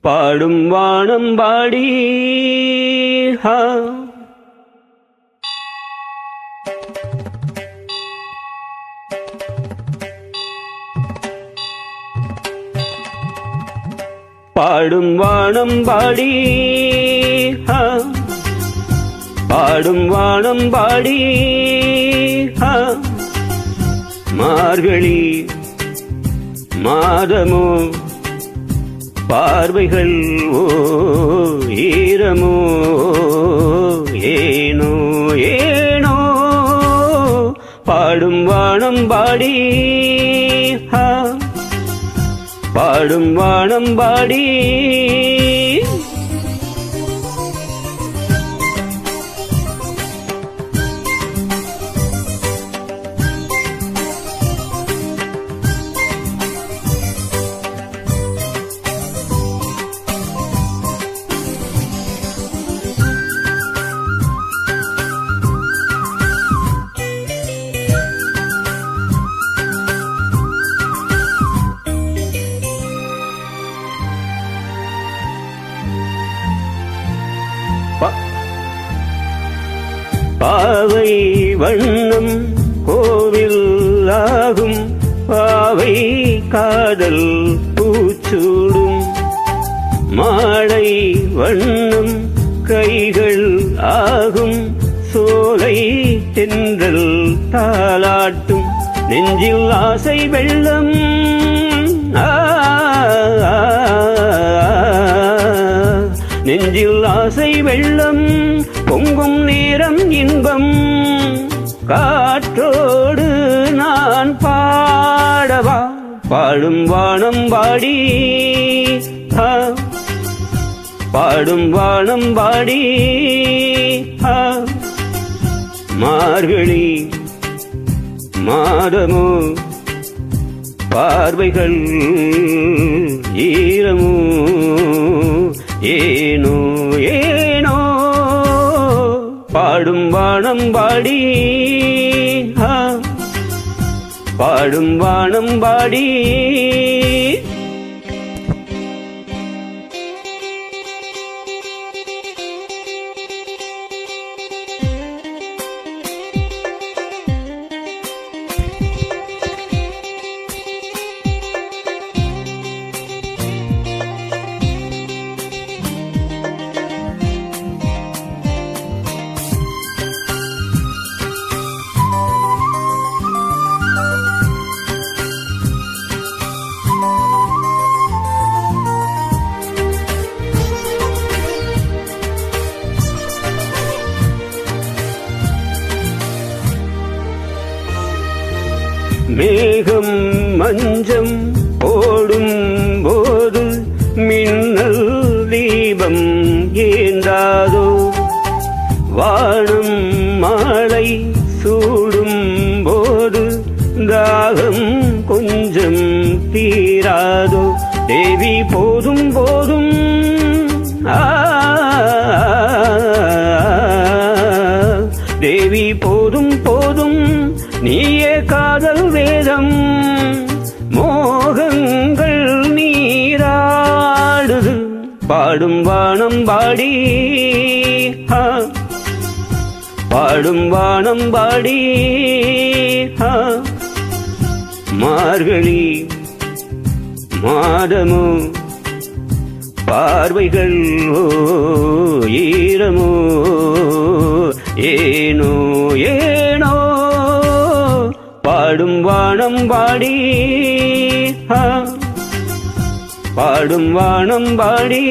பாடும் வானம் பாடி ஹா. பாடும் வானம் பாடி பாடும் வானம் பாடி மார்கழி மாதமோ பார்வைகள் ஓ ஈரமோ ஏனோ ஏனோ பாடும் வானம் பாடி பாடும் வானம் பாடி பாவை வண்ணம் கோவில் ஆகும். பாவை காதல் பூச்சூடும். மாலை வண்ணம் கைகள் ஆகும். சோலை தென்றல் தாளாட்டும். நெஞ்சில் ஆசை வெள்ளம் ஆசை வெள்ளம் பொங்கும் நேரம் இன்பம். காற்றோடு நான் பாடவா? பாடும் வானம் பாடி பாடும் வானம் பாடி மார்கழி மாதமோ பார்வைகள் ஈரமோ. வானம் பாடி பாடும் வானம் பாடி மேகம் மஞ்சம் ஓடும் போ காதல் வேதம் மோகங்கள் நீராடுது. பாடும் வானம் பாடி பாடும் வானம் பாடி மார்கழி மாதமோ பார்வைகள் ஈரமோ ஏனோ. பாடி பாடும் வானம் பாடி